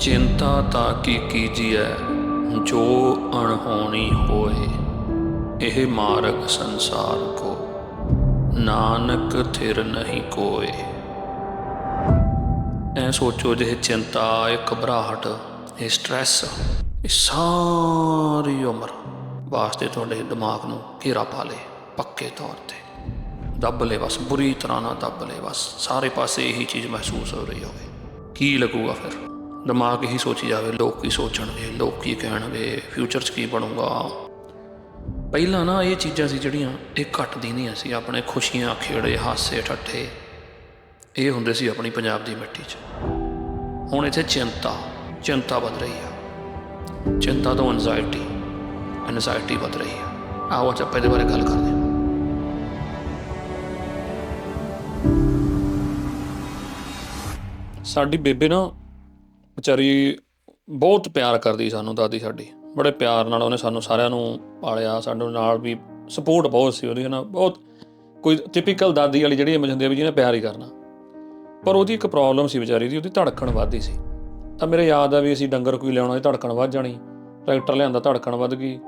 ਚਿੰਤਾ ਤਾਂ ਕੀ ਕੀਜੀਐ, ਜੋ ਅਣਹੋਣੀ ਹੋਏ, ਇਹ ਮਾਰਗ ਸੰਸਾਰ ਕੋ, ਨਾਨਕ ਥਿਰ ਨਹੀਂ ਕੋਏ। ਐ ਸੋਚੋ ਜੇ ਚਿੰਤਾ, ਇਹ ਘਬਰਾਹਟ, ਇਹ ਸਟ੍ਰੈਸ ਇਹ ਸਾਰੀ ਉਮਰ ਵਾਸਤੇ ਤੁਹਾਡੇ ਦਿਮਾਗ ਨੂੰ ਘੇਰਾ ਪਾ ਲੇ, ਪੱਕੇ ਤੌਰ ਤੇ। ਦੱਬ ਲੈ ਬਸ, ਬੁਰੀ ਤਰ੍ਹਾਂ ਨਾਲ ਦੱਬ ਲੈ ਬਸ, ਸਾਰੇ ਪਾਸੇ ਇਹੀ ਚੀਜ਼ ਮਹਿਸੂਸ ਹੋ ਰਹੀ ਹੋਵੇ। ਕੀ ਲੱਗੂਗਾ ਫਿਰ? ਦਿਮਾਗ ਹੀ ਸੋਚੀ ਜਾਵੇ, ਲੋਕ ਕੀ ਸੋਚਣਗੇ, ਲੋਕ ਕੀ ਕਹਿਣਗੇ ਫਿਊਚਰ 'ਚ ਕੀ ਬਣੂਗਾ। ਪਹਿਲਾਂ ਨਾ ਇਹ ਚੀਜ਼ਾਂ ਸੀ ਜਿਹੜੀਆਂ ਇਹ ਘਟਦੀ ਨਹੀਂ ਸੀ, ਆਪਣੇ ਖੁਸ਼ੀਆਂ, ਖੇੜੇ, ਹਾਸੇ, ਠੱਠੇ। ਇਹ ਹੁੰਦੇ ਸੀ ਆਪਣੀ ਪੰਜਾਬ ਦੀ ਮਿੱਟੀ 'ਚ। ਹੁਣ ਇੱਥੇ ਚਿੰਤਾ ਚਿੰਤਾ ਵੱਧ ਰਹੀ ਆ। ਚਿੰਤਾ ਤੋਂ ਐਂਜ਼ਾਇਟੀ ਐਂਜ਼ਾਇਟੀ ਵੱਧ ਰਹੀ ਆ। ਆਓ ਅੱਜ ਆਪਾਂ ਇਹਦੇ ਬਾਰੇ ਗੱਲ ਕਰਦੇ ਹਾਂ। ਸਾਡੀ ਬੇਬੇ ਨਾ ਵਿਚਾਰੀ ਬਹੁਤ ਪਿਆਰ ਕਰਦੀ ਸਾਨੂੰ, ਦਾਦੀ ਸਾਡੀ। ਬੜੇ ਪਿਆਰ ਨਾਲ ਉਹਨੇ ਸਾਨੂੰ ਸਾਰਿਆਂ ਨੂੰ ਪਾਲਿਆ, ਸਾਨੂੰ ਨਾਲ ਵੀ ਸਪੋਰਟ ਬਹੁਤ ਸੀ ਉਹਦੀ ਨਾ ਬਹੁਤ ਕੋਈ ਟਿਪੀਕਲ ਦਾਦੀ ਵਾਲੀ ਜਿਹੜੀ ਇਮੇਜ ਹੁੰਦੀ ਆ ਵੀ ਜਿਹਨੇ ਪਿਆਰ ਹੀ ਕਰਨਾ। ਪਰ ਉਹਦੀ ਇੱਕ ਪ੍ਰੋਬਲਮ ਸੀ ਵਿਚਾਰੀ ਦੀ, ਉਹਦੀ ਧੜਕਣ ਵੱਧਦੀ ਸੀ। ਤਾਂ ਮੇਰੇ ਯਾਦ ਆ ਵੀ ਅਸੀਂ ਡੰਗਰ ਕੋਈ ਲਿਆਉਣਾ ਸੀ ਧੜਕਣ ਵੱਧ ਜਾਣੀ। ਟਰੈਕਟਰ ਲਿਆਂਦਾ, ਧੜਕਣ ਵੱਧ ਗਈ।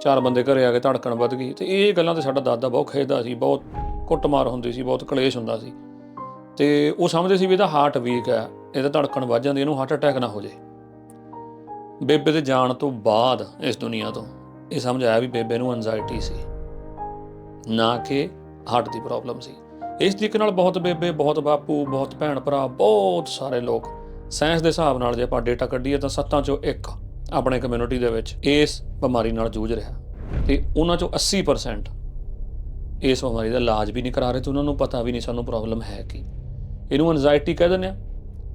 ਚਾਰ ਬੰਦੇ ਘਰੇ ਆ ਕੇ ਧੜਕਣ ਵੱਧ ਗਈ। ਤੇ ਇਹ ਗੱਲਾਂ ਤੇ ਸਾਡਾ ਦਾਦਾ ਬਹੁਤ ਖੇਡਦਾ ਸੀ, ਬਹੁਤ ਕੁੱਟਮਾਰ ਹੁੰਦੀ ਸੀ, ਬਹੁਤ ਕਲੇਸ਼ ਹੁੰਦਾ ਸੀ। ਤੇ ਉਹ ਸਮਝਦੇ ਸੀ ਵੀ ਇਹਦਾ ਹਾਰਟ ਵੀਕ ਹੈ ਇਹਦਾ ਧੜਕਣ ਵੱਧ ਜਾਂਦੀ, ਇਹਨੂੰ ਹਾਰਟ ਅਟੈਕ ਨਾ ਹੋ ਜੇ ਬੇਬੇ ਦੇ ਜਾਣ ਤੋਂ ਬਾਅਦ ਇਸ ਦੁਨੀਆ ਤੋਂ ਇਹ ਸਮਝ ਆਇਆ ਵੀ ਬੇਬੇ ਨੂੰ ਐਂਜ਼ਾਇਟੀ ਸੀ, ਨਾ ਕਿ ਹਾਰਟ ਦੀ ਪ੍ਰੋਬਲਮ ਸੀ। ਇਸ ਤਰੀਕੇ ਨਾਲ ਬਹੁਤ ਬੇਬੇ, ਬਹੁਤ ਬਾਪੂ, ਬਹੁਤ ਭੈਣ ਭਰਾ ਬਹੁਤ ਸਾਰੇ ਲੋਕ ਸਾਇੰਸ ਦੇ ਹਿਸਾਬ ਨਾਲ ਜੇ ਆਪਾਂ ਡੇਟਾ ਕੱਢੀਏ ਤਾਂ ਸੱਤਾਂ ਚੋਂ ਇੱਕ ਆਪਣੇ ਕਮਿਊਨਿਟੀ ਦੇ ਵਿੱਚ ਇਸ ਬਿਮਾਰੀ ਨਾਲ ਜੂਝ ਰਿਹਾ। ਤੇ ਉਹਨਾਂ ਚੋਂ 80% ਇਸ ਬਿਮਾਰੀ ਦਾ ਇਲਾਜ ਵੀ ਨਹੀਂ ਕਰਾ ਰਹੇ ਤੇ ਉਹਨਾਂ ਨੂੰ ਪਤਾ ਵੀ ਨਹੀਂ ਸਾਨੂੰ ਪ੍ਰੋਬਲਮ ਹੈ ਕੀ। ਇਹਨੂੰ ਐਂਜ਼ਾਇਟੀ ਕਹਿ ਦਿੰਦੇ ਆ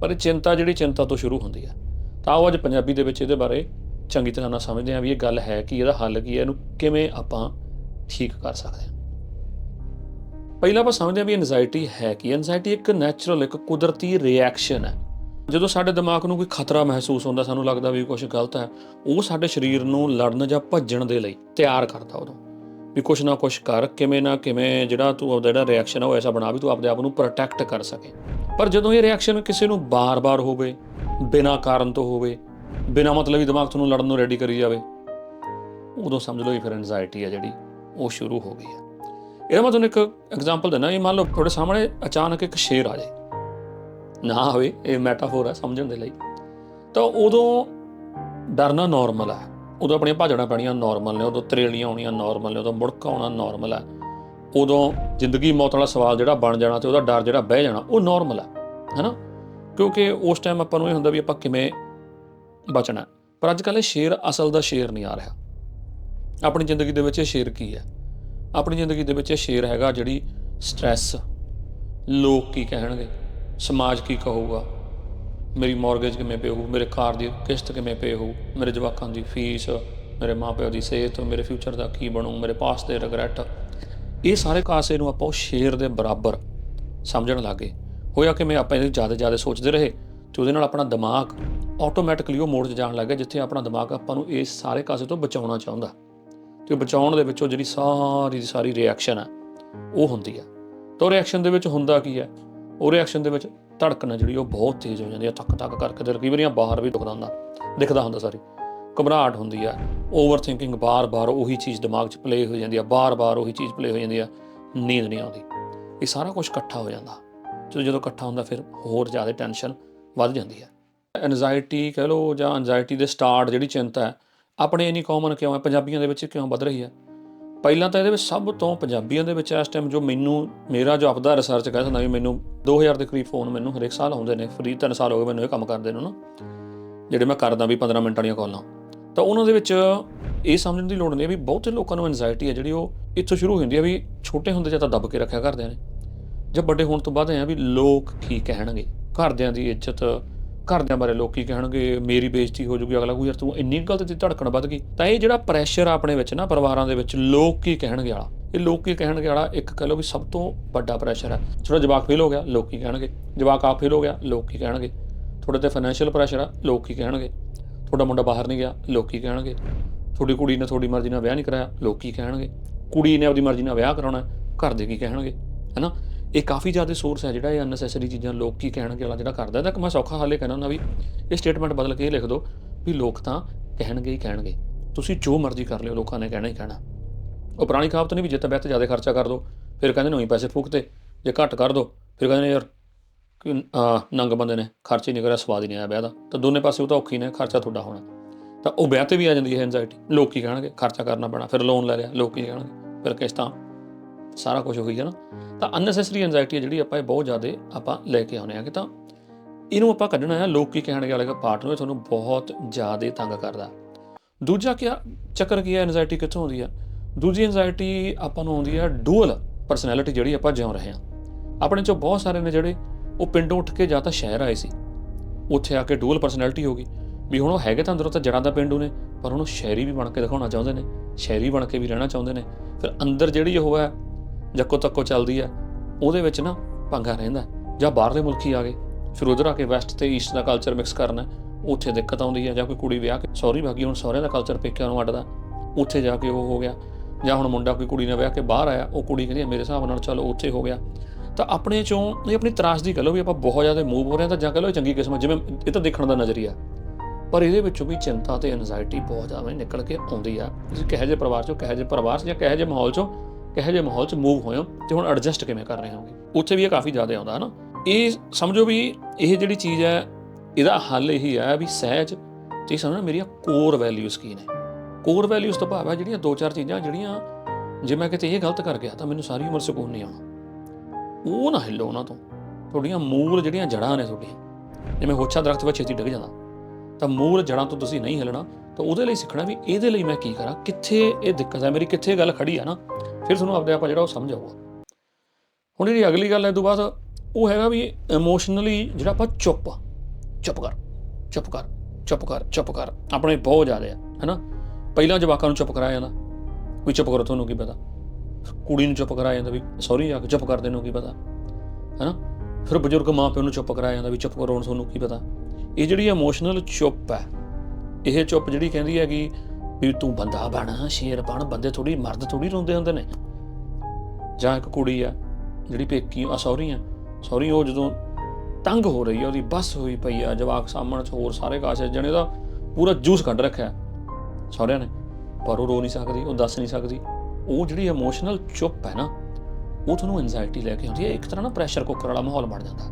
ਪਰ ਇਹ ਚਿੰਤਾ ਜਿਹੜੀ ਚਿੰਤਾ ਤੋਂ ਸ਼ੁਰੂ ਹੁੰਦੀ ਹੈ ਤਾਂ ਉਹ ਅੱਜ ਪੰਜਾਬੀ ਦੇ ਵਿੱਚ ਇਹਦੇ ਬਾਰੇ ਚੰਗੀ ਤਰ੍ਹਾਂ ਨਾਲ ਸਮਝਦੇ ਹਾਂ ਵੀ ਇਹ ਗੱਲ ਹੈ ਕਿ, ਇਹਦਾ ਹੱਲ ਕੀ ਹੈ, ਇਹਨੂੰ ਕਿਵੇਂ ਆਪਾਂ ਠੀਕ ਕਰ ਸਕਦੇ ਹਾਂ। ਪਹਿਲਾਂ ਆਪਾਂ ਸਮਝਦੇ ਹਾਂ ਵੀ ਐਂਜ਼ਾਇਟੀ ਹੈ ਕੀ। ਐਂਜ਼ਾਇਟੀ ਇੱਕ ਨੈਚੁਰਲ ਇੱਕ ਕੁਦਰਤੀ ਰਿਐਕਸ਼ਨ ਹੈ। ਜਦੋਂ ਸਾਡੇ ਦਿਮਾਗ ਨੂੰ ਕੋਈ ਖਤਰਾ ਮਹਿਸੂਸ ਹੁੰਦਾ, ਸਾਨੂੰ ਲੱਗਦਾ ਵੀ ਕੁਝ ਗਲਤ ਹੈ, ਉਹ ਸਾਡੇ ਸਰੀਰ ਨੂੰ ਲੜਨ ਜਾਂ ਭੱਜਣ ਦੇ ਲਈ ਤਿਆਰ ਕਰਦਾ ਉਦੋਂ। ਵੀ ਕੁਛ ਨਾ ਕੁਛ ਕਰ, ਕਿਵੇਂ ਨਾ ਕਿਵੇਂ ਜਿਹੜਾ ਤੂੰ ਆਪਦਾ ਜਿਹੜਾ ਰਿਐਕਸ਼ਨ ਹੈ ਉਹ ਐਸਾ ਬਣਾ ਵੀ ਤੂੰ ਆਪਣੇ ਆਪ ਨੂੰ ਪ੍ਰੋਟੈਕਟ ਕਰ ਸਕੇ। ਪਰ ਜਦੋਂ ਇਹ ਰਿਐਕਸ਼ਨ ਕਿਸੇ ਨੂੰ ਬਾਰ-ਬਾਰ ਹੋਵੇ, ਬਿਨਾਂ ਕਾਰਨ ਤੋਂ ਹੋਵੇ, ਬਿਨਾਂ ਮਤਲਬ ਹੀ ਦਿਮਾਗ ਤੁਹਾਨੂੰ ਲੜਨ ਨੂੰ ਰੈਡੀ ਕਰੀ ਜਾਵੇ, ਉਦੋਂ ਸਮਝ ਲਓ ਇਹ ਫਿਰ ਐਂਜ਼ਾਇਟੀ ਹੈ ਜਿਹੜੀ, ਉਹ ਸ਼ੁਰੂ ਹੋ ਗਈ ਹੈ ਇਹਦਾ ਮੈਂ ਤੁਹਾਨੂੰ ਇੱਕ ਐਗਜ਼ਾਮਪਲ ਦਿੰਦਾ, ਇਹ ਮੰਨ ਲਓ ਤੁਹਾਡੇ ਸਾਹਮਣੇ ਅਚਾਨਕ ਇੱਕ ਸ਼ੇਰ ਆ ਜਾਏ। ਨਾ ਹੋਵੇ, ਇਹ ਮੈਟਾਫੋਰ ਹੈ ਸਮਝਣ ਦੇ ਲਈ। ਤਾਂ ਉਦੋਂ ਡਰਨਾ ਨਾਰਮਲ ਹੈ ਉਦੋਂ ਆਪਣੀਆਂ ਭਾਜੜਾਂ ਪੈਣੀਆਂ ਨਾਰਮਲ ਨੇ, ਉਦੋਂ ਤਰੇਲੀਆਂ ਆਉਣੀਆਂ ਨਾਰਮਲ ਨੇ, ਉਦੋਂ ਮੁੜਕ ਆਉਣਾ ਨਾਰਮਲ ਹੈ ਉਦੋਂ ਜ਼ਿੰਦਗੀ ਮੌਤ ਵਾਲਾ ਸਵਾਲ ਜਿਹੜਾ ਬਣ ਜਾਣਾ ਤੇ ਉਹਦਾ ਡਰ ਜਿਹੜਾ ਬਹਿ ਜਾਣਾ, ਉਹ ਨਾਰਮਲ ਹੈ ਹੈਨਾ? ਕਿਉਂਕਿ ਉਸ ਟਾਈਮ ਆਪਾਂ ਨੂੰ ਇਹ ਹੁੰਦਾ ਵੀ ਆਪਾਂ ਕਿਵੇਂ ਬਚਣਾ ਪਰ ਅੱਜ ਕੱਲ੍ਹ ਇਹ ਸ਼ੇਰ, ਅਸਲ ਦਾ ਸ਼ੇਰ ਨਹੀਂ ਆ ਰਿਹਾ। ਆਪਣੀ ਜ਼ਿੰਦਗੀ ਦੇ ਵਿੱਚ ਇਹ ਸ਼ੇਰ ਕੀ ਹੈ? ਆਪਣੀ ਜ਼ਿੰਦਗੀ ਦੇ ਵਿੱਚ ਇਹ ਸ਼ੇਰ ਹੈਗਾ ਜਿਹੜੀ ਸਟ੍ਰੈਸ ਲੋਕ ਕੀ ਕਹਿਣਗੇ? ਸਮਾਜ ਕੀ ਕਹੂਗਾ? ਮੇਰੀ ਮਾਰਗੇਜ ਕਿਵੇਂ ਪੇ ਹੋਊ? ਮੇਰੇ ਕਾਰ ਦੀ ਕਿਸ਼ਤ ਕਿਵੇਂ ਪੇ ਹੋਊ? ਮੇਰੇ ਜਵਾਕਾਂ ਦੀ ਫੀਸ ਮੇਰੇ ਮਾਪਿਆਂ ਦੀ ਸਿਹਤ, ਮੇਰੇ ਫਿਊਚਰ ਦਾ ਕੀ ਬਣੂ? ਮੇਰੇ ਪਾਸਟ ਦੇ ਰਿਗਰੈਟ ਇਹ ਸਾਰੇ ਕਾਸੇ ਨੂੰ ਆਪਾਂ ਉਹ ਸ਼ੇਰ ਦੇ ਬਰਾਬਰ ਸਮਝਣ ਲੱਗੇ। ਹੋਇਆ ਕਿ ਮੈਂ ਆਪਾਂ ਇਹਦੇ ਜ਼ਿਆਦਾ ਜ਼ਿਆਦਾ ਸੋਚਦੇ ਰਹੇ ਤੇ ਉਹਦੇ ਨਾਲ ਆਪਣਾ ਦਿਮਾਗ ਆਟੋਮੈਟਿਕਲੀ ਉਹ ਮੋੜ 'ਚ ਜਾਣ ਲੱਗਾ ਜਿੱਥੇ ਆਪਣਾ ਦਿਮਾਗ ਆਪਾਂ ਨੂੰ ਇਸ ਸਾਰੇ ਕਾਸੇ ਤੋਂ ਬਚਾਉਣਾ ਚਾਹੁੰਦਾ। ਤੇ ਬਚਾਉਣ ਦੇ ਵਿੱਚੋਂ ਜਿਹੜੀ ਸਾਰੀ ਦੀ ਸਾਰੀ ਰਿਐਕਸ਼ਨ ਹੈ ਉਹ ਹੁੰਦੀ ਆ। ਤਾਂ ਰਿਐਕਸ਼ਨ ਦੇ ਵਿੱਚ ਹੁੰਦਾ ਕੀ ਹੈ ਉਹ ਰਿਐਕਸ਼ਨ ਦੇ ਵਿੱਚ ਧੜਕਣ ਹੈ ਜਿਹੜੀ ਉਹ ਬਹੁਤ ਤੇਜ਼ ਹੋ ਜਾਂਦੀ ਹੈ ਤੱਕ ਤੱਕ ਕਰਕੇ ਤੇ ਕਈ ਵਾਰੀਆਂ ਬਾਹਰ ਵੀ ਦੁਖਦਾ ਹੁੰਦਾ, ਦਿਖਦਾ ਹੁੰਦਾ ਸਾਰੀ ਘਬਰਾਹਟ ਹੁੰਦੀ ਹੈ ਓਵਰ ਥਿੰਕਿੰਗ ਬਾਰ-ਬਾਰ ਉਹੀ ਚੀਜ਼ ਦਿਮਾਗ 'ਚ ਪਲੇ ਹੋ ਜਾਂਦੀ ਆ, ਬਾਰ-ਬਾਰ ਉਹੀ ਚੀਜ਼ ਪਲੇ ਹੋ ਜਾਂਦੀ ਆ, ਨੀਂਦ ਨਹੀਂ ਆਉਂਦੀ। ਇਹ ਸਾਰਾ ਕੁਝ ਇਕੱਠਾ ਹੋ ਜਾਂਦਾ। ਜਦੋਂ ਜਦੋਂ ਇਕੱਠਾ ਹੁੰਦਾ ਫਿਰ ਹੋਰ ਜ਼ਿਆਦਾ ਟੈਨਸ਼ਨ ਵੱਧ ਜਾਂਦੀ ਹੈ ਐਨਜ਼ਾਇਟੀ ਕਹਿ ਲਓ ਜਾਂ ਐਨਜ਼ਾਇਟੀ ਦੇ ਸਟਾਰਟ ਜਿਹੜੀ ਚਿੰਤਾ ਹੈ, ਆਪਣੇ ਇੰਨੀ ਕਾਮਨ ਕਿਉਂ ਹੈ? ਪੰਜਾਬੀਆਂ ਦੇ ਵਿੱਚ ਕਿਉਂ ਵੱਧ ਰਹੀ ਹੈ? ਪਹਿਲਾਂ ਤਾਂ ਇਹਦੇ ਵਿੱਚ ਸਭ ਤੋਂ ਪੰਜਾਬੀਆਂ ਦੇ ਵਿੱਚ ਇਸ ਟਾਈਮ ਜੋ ਮੈਨੂੰ, ਮੇਰਾ ਜੋ ਆਪਦਾ ਰਿਸਰਚ ਕਹਿ ਸਕਦਾ ਵੀ ਮੈਨੂੰ 2000 ਦੇ ਕਰੀਬ ਫੋਨ ਮੈਨੂੰ ਹਰੇਕ ਸਾਲ ਆਉਂਦੇ ਨੇ ਫਰੀ 3 ਸਾਲ ਹੋ ਗਏ ਮੈਨੂੰ ਇਹ ਕੰਮ ਕਰਦੇ ਨੂੰ ਨਾ, ਜਿਹੜੇ ਮੈਂ ਕਰਦਾ ਵੀ 15 ਮਿੰਟਾਂ ਦੀਆਂ ਕਾਲਾਂ ਤਾਂ ਉਹਨਾਂ ਦੇ ਵਿੱਚ ਇਹ ਸਮਝਣ ਦੀ ਲੋੜ ਨਹੀਂ ਹੈ ਵੀ ਬਹੁਤੇ ਲੋਕਾਂ ਨੂੰ ਐਨਜ਼ਾਇਟੀ ਹੈ ਜਿਹੜੀ ਉਹ ਇੱਥੋਂ ਸ਼ੁਰੂ ਹੋ ਜਾਂਦੀ ਹੈ ਵੀ ਛੋਟੇ ਹੁੰਦੇ ਜਾਂ ਤਾਂ ਦੱਬ ਕੇ ਰੱਖਿਆ ਕਰਦੇ ਨੇ। ਜਾਂ ਵੱਡੇ ਹੋਣ ਤੋਂ ਬਾਅਦ ਇਹ ਆ ਵੀ ਲੋਕ ਕੀ ਕਹਿਣਗੇ? ਘਰਦਿਆਂ ਦੀ ਇੱਜ਼ਤ, ਘਰਦਿਆਂ ਬਾਰੇ ਲੋਕ ਕੀ ਕਹਿਣਗੇ? ਮੇਰੀ ਬੇਇੱਜ਼ਤੀ ਹੋ ਜੂਗੀ, ਅਗਲਾ ਕੋਈ ਯਾਰ ਤੂੰ ਇੰਨੀ ਗਲਤ ਦੀ ਧੜਕਣ ਵੱਧ ਗਈ। ਤਾਂ ਇਹ ਜਿਹੜਾ ਪ੍ਰੈਸ਼ਰ ਆ ਆਪਣੇ ਵਿੱਚ ਨਾ ਪਰਿਵਾਰਾਂ ਦੇ ਵਿੱਚ, ਲੋਕ ਕੀ ਕਹਿਣਗੇ ਵਾਲਾ? ਇਹ ਲੋਕ ਕੀ ਕਹਿਣਗੇ ਵਾਲਾ? ਇੱਕ ਕਹ ਲਓ ਵੀ ਸਭ ਤੋਂ ਵੱਡਾ ਪ੍ਰੈਸ਼ਰ ਹੈ ਜਿਹੜਾ ਜਵਾਕ ਫੇਲ ਹੋ ਗਿਆ, ਲੋਕ ਕੀ ਕਹਿਣਗੇ? ਜਵਾਕ ਆਪ ਫੇਲ ਹੋ ਗਿਆ, ਲੋਕ ਕੀ ਕਹਿਣਗੇ? ਤੁਹਾਡੇ ਤੇ ਫਾਈਨੈਂਸ਼ੀਅਲ ਪ੍ਰੈਸ਼ਰ ਆ, ਲੋਕ ਕੀ ਕਹਿਣਗੇ? ਤੁਹਾਡਾ ਮੁੰਡਾ ਬਾਹਰ ਨਹੀਂ ਗਿਆ, ਲੋਕ ਕੀ ਕਹਿਣਗੇ, ਤੁਹਾਡੀ ਕੁੜੀ ਨੇ ਤੁਹਾਡੀ ਮਰਜ਼ੀ ਨਾਲ ਵਿਆਹ ਨਹੀਂ ਕਰਾਇਆ, ਲੋਕ ਕੀ ਕਹਿਣਗੇ, ਕੁੜੀ ਨੇ ਆਪਦੀ ਮਰਜ਼ੀ ਨਾਲ ਵਿਆਹ ਕਰਾਉਣਾ, ਘਰ ਦੇ ਕੀ ਕਹਿਣਗੇ, ਹੈਨਾ? ਇਹ ਕਾਫੀ ਜ਼ਿਆਦਾ ਸੋਰਸ ਹੈ ਜਿਹੜਾ ਇਹ ਅਨਨੈਸੈਸਰੀ ਚੀਜ਼ਾਂ ਲੋਕ ਕੀ ਕਹਿਣਗੇ, ਵਾਲਾ ਜਿਹੜਾ ਕਰਦਾ ਤਾਂ ਮੈਂ ਸੌਖਾ ਹਾਲੇ ਕਹਿਣਾ ਹੁੰਦਾ ਵੀ ਇਹ ਸਟੇਟਮੈਂਟ ਬਦਲ ਕੇ ਇਹ ਲਿਖ ਦਿਓ ਵੀ ਲੋਕ ਤਾਂ ਕਹਿਣਗੇ ਹੀ ਕਹਿਣਗੇ। ਤੁਸੀਂ ਜੋ ਮਰਜ਼ੀ ਕਰ ਲਿਓ, ਲੋਕਾਂ ਨੇ ਕਹਿਣਾ ਹੀ ਕਹਿਣਾ। ਉਹ ਪੁਰਾਣੀ ਕਹਾਵਤ ਨਹੀਂ ਵੀ ਜਿੱਤ ਬੈਠ ਜ਼ਿਆਦਾ ਖਰਚਾ ਕਰ ਦੋ ਫਿਰ ਕਹਿੰਦੇ ਨੇ ਪੈਸੇ ਫੂਕਤੇ, ਜੇ ਘੱਟ ਕਰ ਦੋ ਫਿਰ ਕਹਿੰਦੇ ਯਾਰ ਕਿ ਨੰਗ ਬੰਦੇ ਨੇ ਖਰਚ ਹੀ ਨਹੀਂ ਕਰਿਆ, ਸਵਾਦ ਹੀ ਨਹੀਂ ਆਇਆ ਵਿਆਹ ਦਾ। ਤਾਂ ਦੋਨੇ ਪਾਸੇ ਉਹ ਤਾਂ ਔਖੀ ਨੇ, ਖਰਚਾ ਤੁਹਾਡਾ ਹੋਣਾ। ਤਾਂ ਉਹ ਵਿਆਹ ਤੇ ਵੀ ਆ ਜਾਂਦੀ ਹੈ ਐਂਜ਼ਾਇਟੀ ਲੋਕ ਕੀ ਕਹਿਣਗੇ, ਖਰਚਾ ਕਰਨਾ ਪੈਣਾ, ਫਿਰ ਲੋਨ ਲੈ ਲਿਆ, ਲੋਕ ਕੀ ਕਹਿਣਗੇ, ਫਿਰ ਕਿਸ਼ਤਾਂ। ਸਾਰਾ ਕੁਝ ਹੋਈ ਹੈ ਨਾ। ਤਾਂ ਅਨਨੈਸੈਸਰੀ ਐਂਜ਼ਾਇਟੀ ਹੈ ਜਿਹੜੀ ਆਪਾਂ ਇਹ ਬਹੁਤ ਜ਼ਿਆਦਾ ਆਪਾਂ ਲੈ ਕੇ ਆਉਨੇ ਆ ਕਿ ਤਾਂ ਇਹਨੂੰ ਆਪਾਂ ਕੱਢਣਾ ਹੈ, ਲੋਕ ਕੀ ਕਹਿਣਗੇ ਵਾਲੇ ਪਾਰਟ ਨੂੰ ਤੁਹਾਨੂੰ ਬਹੁਤ ਜ਼ਿਆਦਾ ਤੰਗ ਕਰਦਾ। ਦੂਜਾ ਕੀ ਚੱਕਰ ਕੀ ਹੈ ਐਂਜ਼ਾਇਟੀ ਕਿੱਥੋਂ ਆਉਂਦੀ ਆ ਦੂਜੀ ਐਂਜ਼ਾਇਟੀ ਆਪਾਂ ਨੂੰ ਆਉਂਦੀ ਹੈ ਡੂਅਲ ਪਰਸਨੈਲਿਟੀ ਜਿਹੜੀ ਆਪਾਂ ਜਿਉਂ ਰਹੇ ਹਾਂ। ਆਪਣੇ ਚੋਂ ਬਹੁਤ ਸਾਰੇ ਨੇ ਜਿਹੜੇ ਉਹ ਪਿੰਡੋਂ ਉੱਠ ਕੇ ਜਾਂ ਤਾਂ ਸ਼ਹਿਰ ਆਏ ਸੀ। ਉੱਥੇ ਆ ਕੇ ਡੂਅਲ ਪਰਸਨੈਲਿਟੀ ਹੋ ਗਈ। ਵੀ ਹੁਣ ਉਹ ਹੈਗੇ ਤਾਂ ਅੰਦਰੋਂ ਤਾਂ ਜੜਾਂ ਦਾ ਪਿੰਡੂ ਨੇ ਪਰ ਹੁਣ ਉਹ ਸ਼ਹਿਰੀ ਵੀ ਬਣ ਕੇ ਦਿਖਾਉਣਾ ਚਾਹੁੰਦੇ ਨੇ ਸ਼ਹਿਰੀ ਬਣ ਕੇ ਵੀ ਰਹਿਣਾ ਚਾਹੁੰਦੇ ਨੇ। ਫਿਰ ਅੰਦਰ ਜਿਹੜੀ ਉਹ ਹੈ ਜੱਕੋ ਤੱਕੋ ਚੱਲਦੀ ਹੈ ਉਹਦੇ ਵਿੱਚ ਨਾ ਪੰਗਾ ਰਹਿੰਦਾ ਜਾਂ ਬਾਹਰਲੇ ਮੁਲਕੀ ਆ ਗਏ ਫਿਰ ਉਧਰ ਆ ਕੇ ਵੈਸਟ ਤੇ ਈਸਟ ਦਾ ਕਲਚਰ ਮਿਕਸ ਕਰਨਾ ਉੱਥੇ ਦਿੱਕਤ ਆਉਂਦੀ ਹੈ ਜਾਂ ਕੋਈ ਕੁੜੀ ਵਿਆਹ ਕੇ ਸੌਰੀ ਭਾਗੀ ਹੁਣ ਸਹੁਰਿਆਂ ਦਾ ਕਲਚਰ ਪੇਕਿਆਂ ਨੂੰ ਅੱਡਦਾ। ਉੱਥੇ ਜਾ ਕੇ ਉਹ ਹੋ ਗਿਆ। ਜਾਂ ਹੁਣ ਮੁੰਡਾ ਕੋਈ ਕੁੜੀ ਨਾਲ ਵਿਆਹ ਕੇ ਬਾਹਰ ਆਇਆ ਉਹ ਕੁੜੀ ਕਹਿੰਦੀ ਹੈ, ਮੇਰੇ ਹਿਸਾਬ ਨਾਲ ਚਲੋ ਉੱਥੇ ਹੋ ਗਿਆ। ਤਾਂ ਆਪਣੇ ਚੋਂ ਇਹ ਆਪਣੀ ਤਰਾਸਦੀ ਕਹ ਲਓ ਵੀ ਆਪਾਂ ਬਹੁਤ ਜ਼ਿਆਦਾ ਮੂਵ ਹੋ ਰਹੇ ਹਾਂ ਤਾਂ ਜਾਂ ਕਹ ਲਓ ਇਹ ਚੰਗੀ ਕਿਸਮਤ, ਜਿਵੇਂ ਇਹ ਤਾਂ ਦੇਖਣ ਦਾ ਨਜ਼ਰੀਆ। ਪਰ ਇਹਦੇ ਵਿੱਚੋਂ ਵੀ ਚਿੰਤਾ ਤੇ ਐਨਜ਼ਾਇਟੀ ਬਹੁਤ ਜ਼ਿਆਦਾ ਨਿਕਲ ਕੇ ਆਉਂਦੀ ਆ। ਤੁਸੀਂ ਕਿਹੋ ਜਿਹੇ ਪਰਿਵਾਰ ਚੋਂ, ਕਿਹੋ ਜਿਹੇ ਪਰਿਵਾਰ 'ਚ ਜਾਂ ਕਿਹੋ ਜਿਹੇ ਮਾਹੌਲ ਚੋਂ, ਕਿਹੋ ਜਿਹੇ ਮਾਹੌਲ 'ਚ ਮੂਵ ਹੋਏ ਹੋ ਤੇ ਹੁਣ ਐਡਜਸਟ ਕਿਵੇਂ ਕਰ ਰਹੇ ਹੋਗੇ? ਉੱਥੇ ਵੀ ਇਹ ਕਾਫੀ ਜ਼ਿਆਦਾ ਆਉਂਦਾ ਹੈ ਨਾ ਇਹ ਸਮਝੋ ਵੀ ਇਹ ਜਿਹੜੀ ਚੀਜ਼ ਹੈ, ਇਹਦਾ ਹੱਲ ਇਹੀ ਹੈ ਵੀ ਸਹਿਜ ਤੇ ਸਮਝਣਾ ਮੇਰੀਆਂ ਕੋਰ ਵੈਲਿਊਜ਼ ਕੀ ਨੇ। ਕੋਰ ਵੈਲਿਊਜ਼ ਤੋਂ ਭਾਵ ਹੈ ਜਿਹੜੀਆਂ ਦੋ ਚਾਰ ਚੀਜ਼ਾਂ ਜਿਹੜੀਆਂ, ਜੇ ਮੈਂ ਕਿਤੇ ਇਹ ਗਲਤ ਕਰ ਗਿਆ ਤਾਂ ਮੈਨੂੰ ਸਾਰੀ ਉਮਰ ਸਕੂਨ ਨਹੀਂ ਆਉਣਾ। ਉਹ ਨਾ ਹਿੱਲੋ ਉਹਨਾਂ ਤੋਂ। ਤੁਹਾਡੀਆਂ ਮੂਲ ਜਿਹੜੀਆਂ ਜੜਾਂ ਨੇ ਤੁਹਾਡੀਆਂ, ਜਿਵੇਂ ਹੋਛਾ ਦਰਖਤ ਵਿੱਚ ਛੇਤੀ ਡਿੱਗ ਜਾਂਦਾ, ਤਾਂ ਮੂਲ ਜੜਾਂ ਤੋਂ ਤੁਸੀਂ ਨਹੀਂ ਹਿੱਲਣਾ, ਤਾਂ ਉਹਦੇ ਲਈ ਸਿੱਖਣਾ ਵੀ ਇਹਦੇ ਲਈ ਮੈਂ ਕੀ ਕਰਾਂ, ਕਿੱਥੇ ਇਹ ਦਿੱਕਤ ਹੈ, ਮੇਰੀ ਕਿੱਥੇ ਗੱਲ ਖੜੀ ਆ ਨਾ, ਫਿਰ ਤੁਹਾਨੂੰ ਆਪਦੇ ਆਪ ਜਿਹੜਾ ਉਹ ਸਮਝ ਆਊਗਾ। ਹੁਣ ਜਿਹੜੀ ਅਗਲੀ ਗੱਲ ਹੈ ਤੋਂ ਬਾਅਦ ਉਹ ਹੈਗਾ ਵੀ ਇਮੋਸ਼ਨਲੀ ਜਿਹੜਾ ਆਪਾਂ ਚੁੱਪ ਚੁੱਪ ਕਰ ਚੁੱਪ ਕਰ ਚੁੱਪ ਕਰ ਚੁੱਪ ਕਰ, ਆਪਣੇ ਬਹੁਤ ਜ਼ਿਆਦਾ ਹੈ ਹੈਨਾ ਪਹਿਲਾਂ ਜਵਾਕਾਂ ਨੂੰ ਚੁੱਪ ਕਰਾਇਆ ਜਾਂਦਾ, ਕੋਈ ਚੁੱਪ ਕਰੋ, ਤੁਹਾਨੂੰ ਕੀ ਪਤਾ। ਕੁੜੀ ਨੂੰ ਚੁੱਪ ਕਰਾਇਆ ਜਾਂਦਾ ਵੀ ਸੌਰੀ ਆ ਕੇ ਚੁੱਪ ਕਰਦੇ ਨੂੰ ਕੀ ਪਤਾ? ਹੈਨਾ? ਫਿਰ ਬਜ਼ੁਰਗ ਮਾਂ ਪਿਓ ਨੂੰ ਚੁੱਪ ਕਰਾਇਆ ਜਾਂਦਾ ਵੀ, ਚੁੱਪ ਕਰੋ ਹੁਣ ਤੁਹਾਨੂੰ ਕੀ ਪਤਾ? ਇਹ ਜਿਹੜੀ ਇਮੋਸ਼ਨਲ ਚੁੱਪ ਹੈ, ਇਹ ਚੁੱਪ ਜਿਹੜੀ ਕਹਿੰਦੀ ਹੈ ਕਿ ਵੀ ਤੂੰ ਬੰਦਾ ਬਣ, ਸ਼ੇਰ ਬਣ, ਬੰਦੇ ਥੋੜੀ ਮਰਦ ਥੋੜੀ ਰੋਂਦੇ ਹੁੰਦੇ ਨੇ। ਜਾਂ ਇੱਕ ਕੁੜੀ ਆ ਜਿਹੜੀ ਪੇਕੀ ਆ ਸੌਰੀ ਆ ਸੌਰੀ ਉਹ ਜਦੋਂ ਤੰਗ ਹੋ ਰਹੀ ਆ, ਉਹਦੀ ਬਸ ਹੋਈ ਪਈ ਆ, ਜਵਾਕ ਸਾਹਮਣੇ ਚ ਹੋਰ ਸਾਰੇ ਕਾਸ਼ ਜਣੇ ਦਾ ਪੂਰਾ ਜੂਸ ਕੱਢ ਰੱਖਿਆ। ਸਹੁਰਿਆਂ ਨੇ, ਪਰ ਉਹ ਰੋ ਨਹੀਂ ਸਕਦੀ, ਉਹ ਦੱਸ ਨਹੀਂ ਸਕਦੀ। ਉਹ ਜਿਹੜੀ ਇਮੋਸ਼ਨਲ ਚੁੱਪ ਹੈ ਨਾ, ਉਹ ਤੁਹਾਨੂੰ ਐਂਜ਼ਾਇਟੀ ਲੈ ਕੇ ਆਉਂਦੀ ਹੈ। ਇੱਕ ਤਰ੍ਹਾਂ ਨਾ ਪ੍ਰੈਸ਼ਰ ਕੁੱਕਰ ਵਾਲਾ ਮਾਹੌਲ ਬਣ ਜਾਂਦਾ।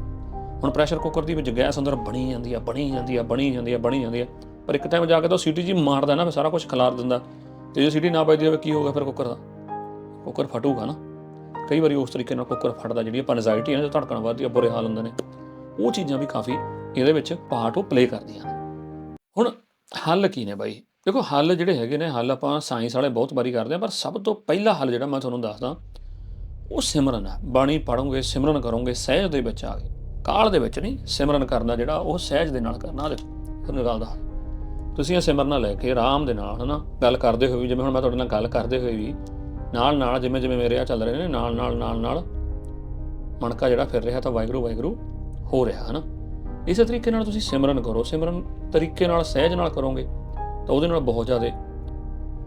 ਹੁਣ ਪ੍ਰੈਸ਼ਰ ਕੁੱਕਰ ਦੀ ਵਿੱਚ ਗੈਸ ਅੰਦਰ ਬਣੀ ਜਾਂਦੀ ਆ, ਬਣੀ ਜਾਂਦੀ ਆ, ਬਣੀ ਜਾਂਦੀ ਆ, ਬਣੀ ਜਾਂਦੀ ਆ। ਪਰ ਇੱਕ ਟਾਈਮ ਜਾ ਕੇ ਤਾਂ ਸੀਟੀ ਜੀ ਮਾਰਦਾ ਨਾ, ਫਿਰ ਸਾਰਾ ਕੁਝ ਖਲਾਰ ਦਿੰਦਾ। ਤੇ ਜੇ ਸੀਟੀ ਨਾ ਵੱਜਦੀ ਹੋਵੇ, ਕੀ ਹੋਗਾ ਫਿਰ ਕੁੱਕਰ ਦਾ? ਕੁੱਕਰ ਫਟੂਗਾ ਨਾ। ਕਈ ਵਾਰੀ ਉਸ ਤਰੀਕੇ ਨਾਲ ਕੁੱਕਰ ਫਟਦਾ, ਜਿਹੜੀ ਆਪਾਂ ਐਂਜ਼ਾਇਟੀ ਹੈ ਨਾ, ਜੋ ਧੜਕਣ ਵੱਧਦੀ ਆ, ਬੁਰੇ ਹਾਲ ਹੁੰਦੇ ਨੇ। ਉਹ ਚੀਜ਼ਾਂ ਵੀ ਕਾਫੀ ਇਹਦੇ ਵਿੱਚ ਪਾਰਟ ਉਹ ਪਲੇ ਕਰਦੀਆਂ ਨੇ। ਹੁਣ ਹੱਲ ਕੀ ਨੇ ਬਾਈ? ਦੇਖੋ ਹੱਲ ਜਿਹੜੇ ਹੈਗੇ ਨੇ, ਹੱਲ ਆਪਾਂ ਸਾਇੰਸ ਵਾਲੇ ਬਹੁਤ ਵਾਰੀ ਕਰਦੇ ਆ ਪਰ ਸਭ ਤੋਂ ਪਹਿਲਾ ਹੱਲ ਜਿਹੜਾ ਮੈਂ ਤੁਹਾਨੂੰ ਦੱਸਦਾ, ਉਹ ਸਿਮਰਨ ਹੈ। ਬਾਣੀ ਪੜੋਗੇ ਸਿਮਰਨ ਕਰੋਗੇ, ਸਹਿਜ ਦੇ ਵਿੱਚ ਆ ਗਏ ਕਾਲ ਦੇ ਵਿੱਚ ਨਹੀਂ, ਸਿਮਰਨ ਕਰਨਾ ਜਿਹੜਾ, ਉਹ ਸਹਿਜ ਦੇ ਨਾਲ ਕਰਨਾ ਦੇਖੋ ਤੁਹਾਨੂੰ ਗੱਲ ਦਾ ਤੁਸੀਂ ਇਹ ਸਿਮਰਨਾ ਲੈ ਕੇ ਆਰਾਮ ਦੇ ਨਾਲ, ਹਨਾ, ਗੱਲ ਕਰਦੇ ਹੋਏ ਵੀ, ਜਿਵੇਂ ਹੁਣ ਮੈਂ ਤੁਹਾਡੇ ਨਾਲ ਗੱਲ ਕਰਦੇ ਹੋਏ ਵੀ, ਨਾਲ ਨਾਲ ਜਿਵੇਂ ਜਿਵੇਂ ਮੇਰੇ ਆ ਚੱਲ ਰਹੇ ਨੇ, ਨਾਲ ਨਾਲ ਨਾਲ ਨਾਲ ਮਣਕਾ ਜਿਹੜਾ ਫਿਰ ਰਿਹਾ, ਤਾਂ ਵਾਹਿਗੁਰੂ ਵਾਹਿਗੁਰੂ ਹੋ ਰਿਹਾ, ਹਨਾ। ਇਸੇ ਤਰੀਕੇ ਨਾਲ ਤੁਸੀਂ ਸਿਮਰਨ ਕਰੋ, ਸਿਮਰਨ ਤਰੀਕੇ ਨਾਲ, ਸਹਿਜ ਨਾਲ ਕਰੋਗੇ। ਤਾਂ ਉਹਦੇ ਨਾਲ ਬਹੁਤ ਜ਼ਿਆਦਾ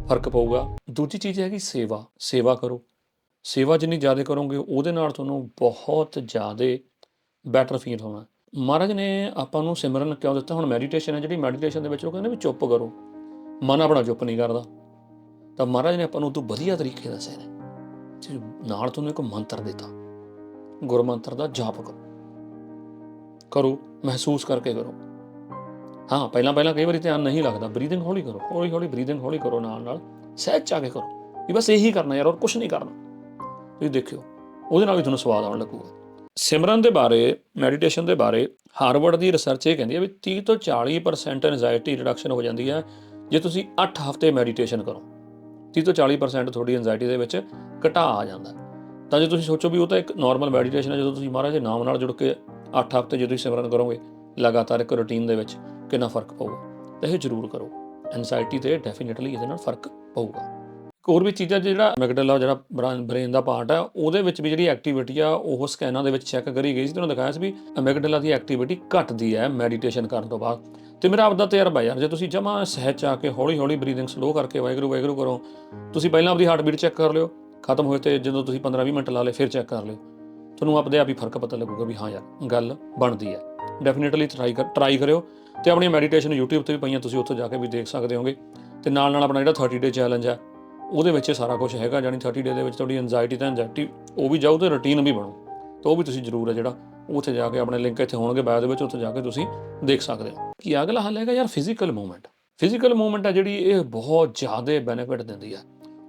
ਫ਼ਰਕ ਪਊਗਾ। ਦੂਜੀ ਚੀਜ਼ ਹੈਗੀ ਸੇਵਾ। ਸੇਵਾ ਕਰੋ। ਸੇਵਾ ਜਿੰਨੀ ਜ਼ਿਆਦਾ ਕਰੋਗੇ, ਉਹਦੇ ਨਾਲ ਤੁਹਾਨੂੰ ਬਹੁਤ ਜ਼ਿਆਦਾ ਬੈਟਰ ਫੀਲ ਹੋਣਾ। ਮਹਾਰਾਜ ਨੇ ਆਪਾਂ ਨੂੰ ਸਿਮਰਨ ਕਿਉਂ ਦਿੱਤਾ? ਹੁਣ ਮੈਡੀਟੇਸ਼ਨ ਹੈ ਜਿਹੜੀ ਮੈਡੀਟੇਸ਼ਨ ਦੇ ਵਿੱਚ ਉਹ ਕਹਿੰਦੇ ਵੀ ਚੁੱਪ ਕਰੋ। ਮਨ ਆਪਣਾ ਚੁੱਪ ਨਹੀਂ ਕਰਦਾ। ਤਾਂ ਮਹਾਰਾਜ ਨੇ ਆਪਾਂ ਨੂੰ ਤੋਂ ਵਧੀਆ ਤਰੀਕੇ ਦੱਸੇ ਨੇ। ਨਾਲ ਤੁਹਾਨੂੰ ਇੱਕ ਮੰਤਰ ਦਿੱਤਾ। ਗੁਰਮੰਤਰ ਦਾ ਜਾਪ ਕਰੋ। ਕਰੋ, ਮਹਿਸੂਸ ਕਰਕੇ ਕਰੋ। ਹਾਂ, ਪਹਿਲਾਂ ਪਹਿਲਾਂ ਕਈ ਵਾਰੀ ਧਿਆਨ ਨਹੀਂ ਲੱਗਦਾ। ਬਰੀਦਿੰਗ ਹੌਲੀ ਕਰੋ, ਹੌਲੀ ਹੌਲੀ ਬਰੀਦਿੰਗ ਹੌਲੀ ਕਰੋ ਨਾਲ ਨਾਲ। ਸਹਿਜ ਚਾ ਕੇ ਕਰੋ ਵੀ ਬਸ ਇਹੀ ਕਰਨਾ ਯਾਰ, ਹੋਰ ਕੁਝ ਨਹੀਂ ਕਰਨਾ। ਤੁਸੀਂ ਦੇਖਿਓ, ਉਹਦੇ ਨਾਲ ਵੀ ਤੁਹਾਨੂੰ ਸਵਾਦ ਆਉਣ ਲੱਗੂਗਾ। ਸਿਮਰਨ ਦੇ ਬਾਰੇ ਮੈਡੀਟੇਸ਼ਨ ਦੇ ਬਾਰੇ ਹਾਰਵਰਡ ਦੀ ਰਿਸਰਚ ਇਹ ਕਹਿੰਦੀ ਹੈ ਵੀ 30 ਤੋਂ 40% ਐਂਜ਼ਾਇਟੀ ਰਿਡਕਸ਼ਨ ਹੋ ਜਾਂਦੀ ਹੈ ਜੇ ਤੁਸੀਂ 8 ਹਫ਼ਤੇ ਮੈਡੀਟੇਸ਼ਨ ਕਰੋ। 30 ਤੋਂ 40% ਤੁਹਾਡੀ ਐਂਜ਼ਾਇਟੀ ਦੇ ਵਿੱਚ ਘਟਾ ਆ ਜਾਂਦਾ। ਤਾਂ ਜੇ ਤੁਸੀਂ ਸੋਚੋ ਵੀ ਉਹ ਤਾਂ ਇੱਕ ਨਾਰਮਲ ਮੈਡੀਟੇਸ਼ਨ ਹੈ, ਜਦੋਂ ਤੁਸੀਂ ਮਹਾਰਾਜ ਦੇ ਨਾਮ ਨਾਲ ਜੁੜ ਕੇ 8 ਹਫ਼ਤੇ ਜੇ ਤੁਸੀਂ ਸਿਮਰਨ ਕਰੋਗੇ, ਲਗਾਤਾਰ ਇੱਕ ਰੁਟੀਨ ਦੇ ਵਿੱਚ। ਕਿੰਨਾ ਫ਼ਰਕ ਪਊਗਾ? ਤਾਂ ਇਹ ਜ਼ਰੂਰ ਕਰੋ। ਐਂਜ਼ਾਇਟੀ ਤੇ ਡੈਫੀਨਿਟਲੀ ਇਹਦੇ ਨਾਲ ਫ਼ਰਕ ਪਊਗਾ। ਇੱਕ ਹੋਰ ਵੀ ਚੀਜ਼ਾਂ ਜਿਹੜਾ ਮੈਗਡਲਾ ਜਿਹੜਾ ਬ੍ਰੇਨ ਦਾ ਪਾਰਟ ਆ, ਉਹਦੇ ਵਿੱਚ ਵੀ ਜਿਹੜੀ ਐਕਟੀਵਿਟੀ ਆ, ਉਹ ਸਕੈਨਾਂ ਦੇ ਵਿੱਚ ਚੈੱਕ ਕਰੀ ਗਈ ਸੀ, ਤੇ ਉਹਨਾਂ ਦਿਖਾਇਆ ਸੀ ਵੀ ਮੈਗਡਲਾ ਦੀ ਐਕਟੀਵਿਟੀ ਘਟਦੀ ਹੈ ਮੈਡੀਟੇਸ਼ਨ ਕਰਨ ਤੋਂ ਬਾਅਦ। ਤੇ ਮੇਰਾ ਆਪਦਾ ਤਜਰਬਾ ਯਾਰ, ਜੇ ਤੁਸੀਂ ਜਮਾ ਸਹਿਜ ਆ ਕੇ ਹੌਲੀ ਹੌਲੀ ਬਰੀਦਿੰਗ ਸਲੋ ਕਰਕੇ ਵਾਹਿਗੁਰੂ ਵਾਹਿਗੁਰੂ ਕਰੋ, ਤੁਸੀਂ ਪਹਿਲਾਂ ਆਪਦੀ ਹਾਰਟ ਬੀਟ ਚੈੱਕ ਕਰ ਲਿਓ, ਖਤਮ ਹੋਏ ਤੇ ਜਦੋਂ ਤੁਸੀਂ 15-20 ਮਿੰਟ ਲਾ ਲਏ, ਫਿਰ ਚੈੱਕ ਕਰ ਲਿਓ। ਤੁਹਾਨੂੰ ਆਪਦੇ ਆਪ ਹੀ ਫ਼ਰਕ ਪਤਾ ਲੱਗੂਗਾ ਵੀ ਹਾਂ ਯਾਰ, ਗੱਲ ਬਣਦੀ ਹੈ। ਡੈਫੀਨਿਟਲੀ ਟਰਾਈ ਕਰ ਟਰਾਈ ਕਰਿਓ ਤੇ ਆਪਣੀ ਮੈਡੀਟੇਸ਼ਨ YouTube ਤੇ ਵੀ ਪਈਆਂ, ਤੁਸੀਂ ਉੱਥੇ ਜਾ ਕੇ ਵੀ ਦੇਖ ਸਕਦੇ ਹੋਗੇ। ਤੇ ਨਾਲ ਨਾਲ ਆਪਣਾ ਜਿਹੜਾ 30 ਡੇ ਚੈਲੰਜ ਹੈ ਉਹਦੇ ਵਿੱਚ ਇਹ ਸਾਰਾ ਕੁਝ ਹੈਗਾ ਜਾਨੀ 30 ਡੇ ਦੇ ਵਿੱਚ ਤੁਹਾਡੀ ਐਂਜ਼ਾਈਟੀ ਤੇ ਐਂਜ਼ਾਈਟੀ ਉਹ ਵੀ ਜਾਊ ਤੇ ਰੁਟੀਨ ਵੀ ਬਣੂ। ਤਾਂ ਉਹ ਵੀ ਤੁਸੀਂ ਜ਼ਰੂਰ ਹੈ ਜਿਹੜਾ ਉੱਥੇ ਜਾ ਕੇ ਆਪਣੇ ਲਿੰਕ ਇੱਥੇ ਹੋਣਗੇ ਬਾਇਓ ਦੇ ਵਿੱਚ ਉੱਥੇ ਜਾ ਕੇ ਤੁਸੀਂ ਦੇਖ ਸਕਦੇ ਹੋ। ਕਿ ਅਗਲਾ ਹੱਲ ਹੈਗਾ ਯਾਰ? ਫਿਜ਼ੀਕਲ ਮੂਵਮੈਂਟ ਫਿਜ਼ੀਕਲ ਮੂਵਮੈਂਟ ਹੈ ਜਿਹੜੀ ਇਹ ਬਹੁਤ ਜ਼ਿਆਦਾ ਬੈਨੀਫਿਟ ਦਿੰਦੀ ਹੈ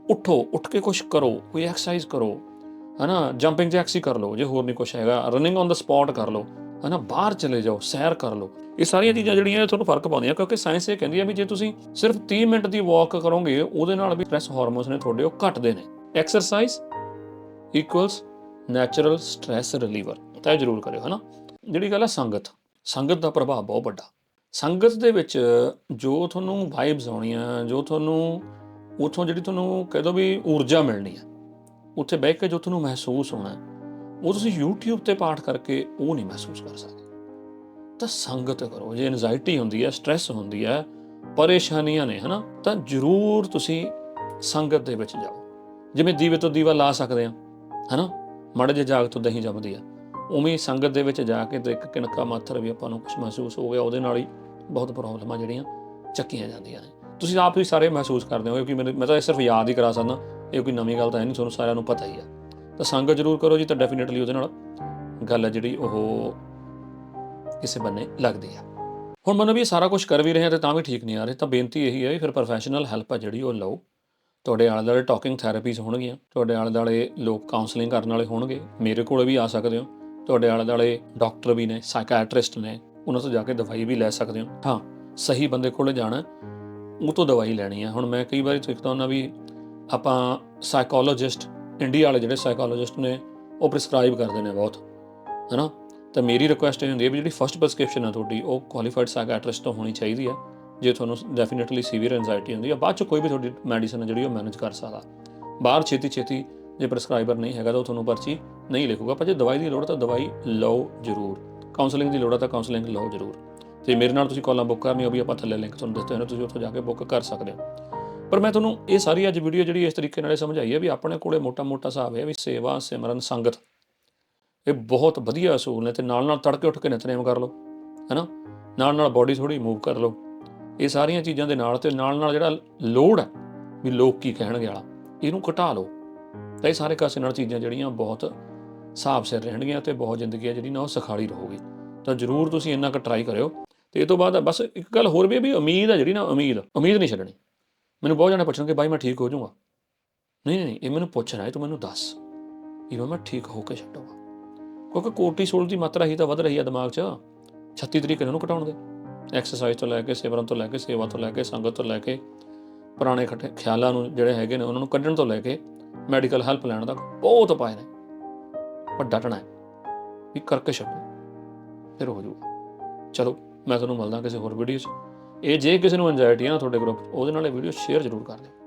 ਉੱਠੋ, ਉੱਠ ਕੇ ਕੁਝ ਕਰੋ, ਕੋਈ ਐਕਸਰਸਾਈਜ਼ ਕਰੋ। ਹਨਾ ਜੰਪਿੰਗ ਜੈਕਸ ਹੀ ਕਰ ਲਓ, ਜੇ ਹੋਰ ਨਹੀਂ ਕੁਝ ਹੈਗਾ ਰਨਿੰਗ ਔਨ ਦਾ ਸਪੌਟ ਕਰ ਲਓ, ਹਨਾ, ਬਾਹਰ ਚਲੇ ਜਾਓ, ਸੈਰ ਕਰ ਲਓ। ਇਹ ਸਾਰੀਆਂ ਚੀਜ਼ਾਂ ਜਿਹੜੀਆਂ ਇਹ ਤੁਹਾਨੂੰ ਫ਼ਰਕ ਪਾਉਂਦੀਆਂ, ਕਿਉਂਕਿ ਸਾਇੰਸ ਇਹ ਕਹਿੰਦੀ ਹੈ ਵੀ ਜੇ ਤੁਸੀਂ ਸਿਰਫ 30 ਮਿੰਟ ਦੀ ਵਾਕ ਕਰੋਗੇ, ਉਹਦੇ ਨਾਲ ਵੀ ਸਟ੍ਰੈਸ ਹਾਰਮੋਨਸ ਨੇ ਤੁਹਾਡੇ ਉਹ ਘਟਦੇ ਨੇ। Exercise equals natural stress reliever ਤਾਂ ਇਹ ਜ਼ਰੂਰ ਕਰਿਓ, ਹਨਾ। ਜਿਹੜੀ ਗੱਲ ਹੈ ਸੰਗਤ ਸੰਗਤ ਦਾ ਪ੍ਰਭਾਵ ਬਹੁਤ ਵੱਡਾ। ਸੰਗਤ ਦੇ ਵਿੱਚ ਜੋ ਤੁਹਾਨੂੰ ਵਾਈਬਸ ਆਉਣੀਆਂ, ਜੋ ਤੁਹਾਨੂੰ, ਉਥੋਂ ਜਿਹੜੀ ਤੁਹਾਨੂੰ ਕਹਿ ਦੋ ਵੀ ਊਰਜਾ ਮਿਲਣੀ ਹੈ ਉੱਥੇ ਬਹਿ ਕੇ ਜੋ ਤੁਹਾਨੂੰ ਮਹਿਸੂਸ ਹੋਣਾ ਉਹ ਤੁਸੀਂ YouTube ਤੇ ਪਾਠ ਕਰਕੇ ਉਹ ਨਹੀਂ ਮਹਿਸੂਸ ਕਰ ਸਕਦੇ। ਤਾਂ ਸੰਗਤ ਕਰੋ, ਜੇ ਐਂਜ਼ਾਈਟੀ ਹੁੰਦੀ ਹੈ ਸਟ੍ਰੈਸ ਹੁੰਦੀ ਹੈ, ਪਰੇਸ਼ਾਨੀਆਂ ਨੇ, ਹਨਾ, ਤਾਂ ਜ਼ਰੂਰ ਤੁਸੀਂ ਸੰਗਤ ਦੇ ਵਿੱਚ ਜਾਓ। ਜਿਵੇਂ ਦੀਵੇ ਤੋਂ ਦੀਵਾ ਲਾ ਸਕਦੇ ਆ ਹਨਾ, ਮਾੜੇ ਜੇ ਜਾਗ ਤੋਂ ਦਹੀਂ ਜੰਮਦੀ ਆ, ਉਵੇਂ ਸੰਗਤ ਦੇ ਵਿੱਚ ਜਾ ਕੇ ਤੇ ਇੱਕ ਕਿਣਕਾ ਮਾਤਰ ਵੀ ਆਪਾਂ ਨੂੰ ਕੁਝ ਮਹਿਸੂਸ ਹੋ ਗਿਆ, ਉਹਦੇ ਨਾਲ ਹੀ ਬਹੁਤ ਪ੍ਰੋਬਲਮਾਂ ਜਿਹੜੀਆਂ ਚੱਕੀਆਂ ਜਾਂਦੀਆਂ ਨੇ। ਤੁਸੀਂ ਆਪ ਵੀ ਸਾਰੇ ਮਹਿਸੂਸ ਕਰਦੇ ਹੋ ਕਿ ਮੈਨੂੰ, ਮੈਂ ਤਾਂ ਇਹ ਸਿਰਫ ਯਾਦ ਹੀ ਕਰਾ ਸਕਦਾ ਇਹ ਕੋਈ ਨਵੀਂ ਗੱਲ ਤਾਂ ਹੈ ਨਹੀਂ, ਤੁਹਾਨੂੰ ਸਾਰਿਆਂ ਨੂੰ ਪਤਾ ਹੀ ਆ। ਤਾਂ ਸੰਗਤ ਜ਼ਰੂਰ ਕਰੋ ਜੀ ਤਾਂ ਡੈਫੀਨਿਟਲੀ ਉਹਦੇ ਨਾਲ ਗੱਲ ਹੈ ਜਿਹੜੀ ਉਹ ਕਿਸੇ ਬੰਨੇ ਲੱਗਦੀ ਆ। ਹੁਣ ਮੈਨੂੰ ਵੀ ਇਹ ਸਾਰਾ ਕੁਝ ਕਰ ਵੀ ਰਹੇ ਹਾਂ ਤੇ ਤਾਂ ਵੀ ਠੀਕ ਨਹੀਂ ਆ ਰਹੇ, ਤਾਂ ਬੇਨਤੀ ਇਹੀ ਹੈ ਵੀ ਫਿਰ ਪ੍ਰੋਫੈਸ਼ਨਲ ਹੈਲਪ ਆ ਜਿਹੜੀ ਉਹ ਲਓ। ਤੁਹਾਡੇ ਆਲੇ ਦੁਆਲੇ ਟਾਕਿੰਗ ਥੈਰੇਪੀਜ਼ ਹੋਣਗੀਆਂ, ਤੁਹਾਡੇ ਆਲੇ ਦੁਆਲੇ ਲੋਕ ਕਾਉਂਸਲਿੰਗ ਕਰਨ ਵਾਲੇ ਹੋਣਗੇ, ਮੇਰੇ ਕੋਲ ਵੀ ਆ ਸਕਦੇ ਹੋ। ਤੁਹਾਡੇ ਆਲੇ ਦੁਆਲੇ ਡਾਕਟਰ ਵੀ ਨੇ ਸਾਈਕੈਟ੍ਰਿਸਟ ਨੇ, ਉਹਨਾਂ ਤੋਂ ਜਾ ਕੇ ਦਵਾਈ ਵੀ ਲੈ ਸਕਦੇ ਹੋ। ਹਾਂ, ਸਹੀ ਬੰਦੇ ਕੋਲ ਜਾਣਾ, ਉਹ ਤੋਂ ਦਵਾਈ ਲੈਣੀ ਹੈ ਹੁਣ ਮੈਂ ਕਈ ਵਾਰੀ ਦੇਖਦਾ ਹੁੰਦਾ ਵੀ ਆਪਾਂ ਸਾਈਕੋਲੋਜਿਸਟ ਇੰਡੀਆ ਵਾਲੇ ਜਿਹੜੇ ਸਾਈਕੋਲੋਜਿਸਟ ਨੇ, ਉਹ ਪ੍ਰਿਸਕ੍ਰਾਈਬ ਕਰਦੇ ਨੇ ਬਹੁਤ, ਹੈਨਾ? ਤਾਂ ਮੇਰੀ ਰਿਕੁਐਸਟ ਇਹ ਹੁੰਦੀ ਹੈ ਵੀ ਜਿਹੜੀ ਫਸਟ ਪ੍ਰਸਕ੍ਰਿਪਸ਼ਨ ਹੈ ਤੁਹਾਡੀ, ਉਹ ਕੁਆਲੀਫਾਈਡ ਸਾਈਕੈਟ੍ਰਿਸਟ ਤੋਂ ਹੋਣੀ ਚਾਹੀਦੀ ਹੈ ਜੇ ਤੁਹਾਨੂੰ ਡੈਫੀਨਿਟਲੀ ਸੀਵੀਅਰ ਐਂਜ਼ਾਈਟੀ ਹੁੰਦੀ ਆ। ਬਾਅਦ ਚ ਕੋਈ ਵੀ ਤੁਹਾਡੀ ਮੈਡੀਸਨ ਹੈ ਜਿਹੜੀ ਉਹ ਮੈਨੇਜ ਕਰ ਸਕਦਾ। ਬਾਹਰ ਛੇਤੀ ਛੇਤੀ ਜੇ ਪ੍ਰਸਕ੍ਰਾਈਬਰ ਨਹੀਂ ਹੈਗਾ ਤਾਂ ਉਹ ਤੁਹਾਨੂੰ ਪਰਚੀ ਨਹੀਂ ਲਿਖੂਗਾ। ਪਰ ਜੇ ਦਵਾਈ ਦੀ ਲੋੜ ਤਾਂ ਦਵਾਈ ਲਓ ਜ਼ਰੂਰ। ਕਾਉਂਸਲਿੰਗ ਦੀ ਲੋੜ ਹੈ ਤਾਂ ਕਾਉਂਸਲਿੰਗ ਲਓ ਜ਼ਰੂਰ। ਤੇ ਮੇਰੇ ਨਾਲ ਤੁਸੀਂ ਕਾਲਾਂ ਬੁੱਕ ਕਰਨੀ ਉਹ ਵੀ ਆਪਾਂ ਥੱਲੇ ਲਿੰਕ ਤੁਹਾਨੂੰ ਦਿੱਤੇ ਹੋਏ ਨੇ, ਤੁਸੀਂ ਉੱਥੋਂ ਜਾ ਕੇ ਬੁੱਕ ਕਰ ਸਕਦੇ ਹੋ। ਪਰ ਮੈਂ ਤੁਹਾਨੂੰ ਇਹ ਸਾਰੀ ਅੱਜ ਵੀਡੀਓ ਜਿਹੜੀ ਇਸ ਤਰੀਕੇ ਨਾਲ ਇਹ ਸਮਝਾਈ ਹੈ ਵੀ ਆਪਣੇ ਕੋਲੇ ਮੋਟਾ-ਮੋਟਾ ਹਿਸਾਬ ਹੈ ਵੀ ਸੇਵਾ, ਸਿਮਰਨ, ਸੰਗਤ। ਇਹ ਬਹੁਤ ਵਧੀਆ ਅਸੂਲ ਨੇ ਤੇ ਨਾਲ ਨਾਲ ਤੜਕੇ ਉੱਠ ਕੇ ਨਿਤਨੇਮ ਕਰ ਲਓ, ਹੈਨਾ? ਨਾਲ ਨਾਲ ਬਾਡੀ ਥੋੜੀ ਮੂਵ ਕਰ ਲਓ। ਇਹ ਸਾਰੀਆਂ ਚੀਜ਼ਾਂ ਦੇ ਨਾਲ ਤੇ ਨਾਲ ਨਾਲ ਜਿਹੜਾ ਲੋਡ ਹੈ ਵੀ ਲੋਕ ਕੀ ਕਹਿਣਗੇ ਵਾਲਾ, ਇਹਨੂੰ ਘਟਾ ਲਓ। ਤਾਂ ਇਹ ਸਾਰੇ ਕਾਸੇ ਨਾਲ ਚੀਜ਼ਾਂ ਜਿਹੜੀਆਂ ਬਹੁਤ ਹਿਸਾਬ ਸਿਰ ਰਹਿਣਗੀਆਂ ਤੇ ਬਹੁਤ ਜ਼ਿੰਦਗੀ ਹੈ ਜਿਹੜੀ ਨਾ ਉਹ ਸਖਾਲੀ ਰਹੂਗੀ। ਤਾਂ ਜਰੂਰ ਤੁਸੀਂ ਇੰਨਾ ਕੁ ਟਰਾਈ ਕਰਿਓ। ਤੇ ਇਹ ਤੋਂ ਬਾਅਦ ਬਸ ਇੱਕ ਗੱਲ ਹੋਰ ਵੀ ਹੈ ਵੀ ਉਮੀਦ ਹੈ ਜਿਹੜੀ ਨਾ, ਉਮੀਦ ਉਮੀਦ ਨਹੀਂ ਛੱਡਣੀ। ਮੈਨੂੰ ਬਹੁਤ ਜਣੇ ਪੁੱਛਣਗੇ, ਬਾਈ ਮੈਂ ਠੀਕ ਹੋ ਜਾਊਂਗਾ। ਨਹੀਂ ਨਹੀਂ, ਇਹ ਮੈਨੂੰ ਪੁੱਛਣਾ ਹੈ, ਤੂੰ ਮੈਨੂੰ ਦੱਸ। ਇਹ ਮੈਂ ਠੀਕ ਹੋ ਕੇ ਛੱਡੂਗਾ। ਕਿਉਂਕਿ ਕੋਰਟੀਸੋਲ ਦੀ ਮਾਤਰਾ ਹੀ ਤਾਂ ਵੱਧ ਰਹੀ ਹੈ ਦਿਮਾਗ 'ਚ। 36 ਤਰੀਕੇ ਨੂੰ ਘਟਾਉਣ ਦੇ। ਐਕਸਰਸਾਈਜ਼ ਤੋਂ ਲੈ ਕੇ ਸਿਮਰਨ ਤੋਂ ਲੈ ਕੇ, ਸੇਵਾ ਤੋਂ ਲੈ ਕੇ, ਸੰਗਤ ਤੋਂ ਲੈ ਕੇ, ਪੁਰਾਣੇ ਖਟੇ ਖਿਆਲਾਂ ਨੂੰ ਜਿਹੜੇ ਹੈਗੇ ਨੇ, ਉਹਨਾਂ ਨੂੰ ਕੱਢਣ ਤੋਂ ਲੈ ਕੇ ਮੈਡੀਕਲ ਹੈਲਪ ਲੈਣ ਦਾ ਬਹੁਤ ਉਪਾਅ ਨੇ। ਪਰ ਡਟਣਾ ਹੈ। ਵੀ ਕਰਕੇ ਛੱਡੋ। ਫਿਰ ਹੋ ਜਾਊਗਾ। ਚਲੋ, ਮੈਂ ਤੁਹਾਨੂੰ ਮਿਲਦਾ ਕਿਸੇ ਹੋਰ ਵੀਡੀਓ 'ਚ। ਇਹ ਜੇ ਕਿਸੇ ਨੂੰ ਐਂਜ਼ਾਇਟੀ ਆ ਤੁਹਾਡੇ ਗਰੁੱਪ ਉਹਦੇ ਨਾਲ ਇਹ ਵੀਡੀਓ ਸ਼ੇਅਰ ਜ਼ਰੂਰ ਕਰ ਦਿਓ।